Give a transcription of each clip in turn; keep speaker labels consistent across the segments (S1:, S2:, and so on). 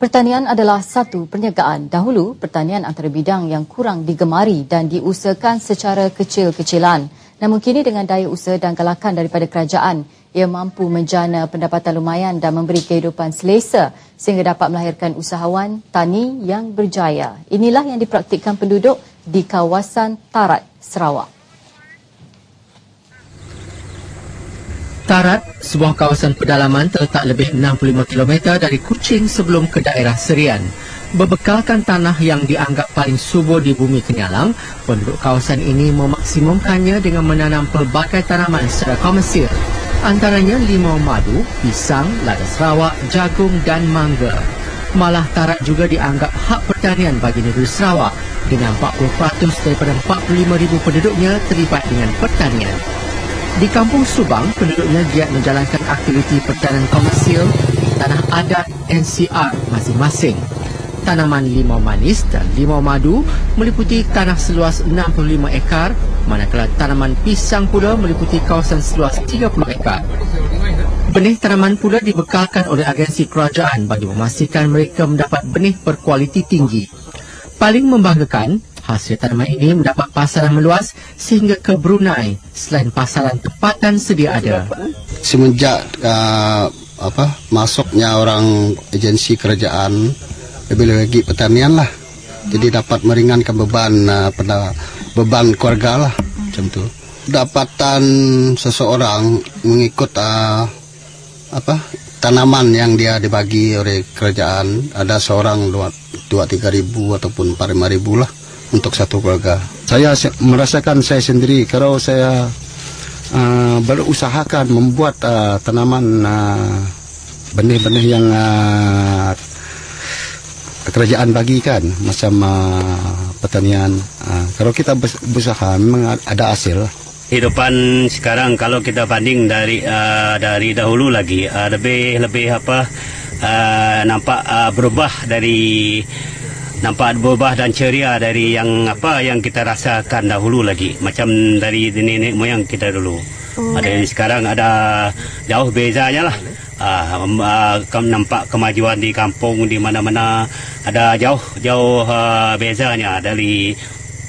S1: Pertanian adalah satu perniagaan. Dahulu, pertanian antara bidang yang kurang digemari dan diusahakan secara kecil-kecilan. Namun kini dengan daya usaha dan galakan daripada kerajaan, ia mampu menjana pendapatan lumayan dan memberi kehidupan selesa sehingga dapat melahirkan usahawan tani yang berjaya. Inilah yang dipraktikkan penduduk di kawasan Tarat, Sarawak.
S2: Tarat, sebuah kawasan pedalaman terletak lebih 65 km dari Kuching sebelum ke daerah Serian. Berbekalkan tanah yang dianggap paling subur di bumi Kenyalang, penduduk kawasan ini memaksimumkannya dengan menanam pelbagai tanaman secara komersil. Antaranya limau madu, pisang, lada Sarawak, jagung dan mangga. Malah Tarat juga dianggap hak pertanian bagi negeri Sarawak dengan 40% daripada 45,000 penduduknya terlibat dengan pertanian. Di Kampung Subang, penduduknya giat menjalankan aktiviti pertanian komersil tanah adat NCR masing-masing. Tanaman limau manis dan limau madu meliputi tanah seluas 65 ekar, manakala tanaman pisang pula meliputi kawasan seluas 30 ekar. Benih tanaman pula dibekalkan oleh agensi kerajaan bagi memastikan mereka mendapat benih berkualiti tinggi. Paling membanggakan, Hasil tanaman ini mendapat pasaran meluas sehingga ke Brunei selain pasaran tempatan sedia ada.
S3: Semenjak uh, apa masuknya orang agensi kerajaan lebih lagi pertanian lah. Jadi dapat meringankan beban uh, pada beban keluarga lah macam tu. Dapatan seseorang mengikut uh, apa tanaman yang dia dibagi oleh kerajaan ada seorang dua, dua tiga ribu ataupun empat lima ribu lah untuk satu keluarga. Saya merasakan saya sendiri kalau saya uh, berusahakan membuat uh, tanaman uh, benih-benih yang uh, kerajaan bagikan macam uh, pertanian. Uh, kalau kita berusaha memang ada hasil.
S4: Hidupan sekarang kalau kita banding dari uh, dari dahulu lagi uh, lebih lebih apa uh, nampak uh, berubah dari nampak berubah dan ceria dari yang apa yang kita rasakan dahulu lagi. Macam dari nenek moyang kita dulu. Oh. ada yang sekarang ada jauh bezanya lah. Uh, uh, nampak kemajuan di kampung di mana-mana. Ada jauh jauh uh, bezanya dari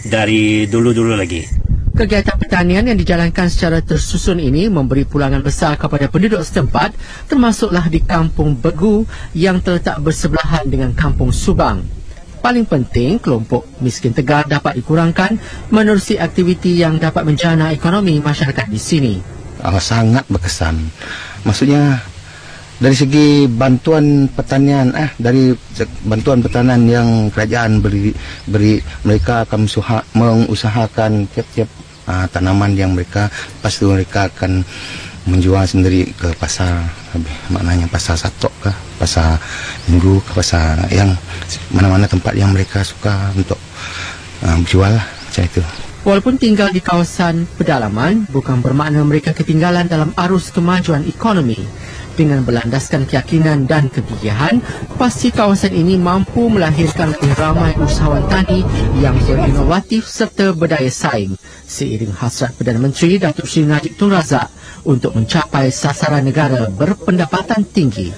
S4: dari dulu-dulu lagi.
S2: Kegiatan pertanian yang dijalankan secara tersusun ini memberi pulangan besar kepada penduduk setempat termasuklah di Kampung Begu yang terletak bersebelahan dengan Kampung Subang paling penting kelompok miskin tegar dapat dikurangkan menerusi aktiviti yang dapat menjana ekonomi masyarakat di sini.
S5: Oh, sangat berkesan. Maksudnya dari segi bantuan pertanian eh dari bantuan pertanian yang kerajaan beri beri mereka akan mengusahakan tiap-tiap uh, tanaman yang mereka pasti mereka akan menjual sendiri ke pasar maknanya pasar satok ke pasar minggu ke pasar yang mana-mana tempat yang mereka suka untuk uh, berjual lah macam itu
S2: Walaupun tinggal di kawasan pedalaman, bukan bermakna mereka ketinggalan dalam arus kemajuan ekonomi. Dengan berlandaskan keyakinan dan kegigihan, pasti kawasan ini mampu melahirkan ramai usahawan tani yang berinovatif serta berdaya saing. Seiring hasrat Perdana Menteri Datuk Seri Najib Tun Razak untuk mencapai sasaran negara berpendapatan tinggi.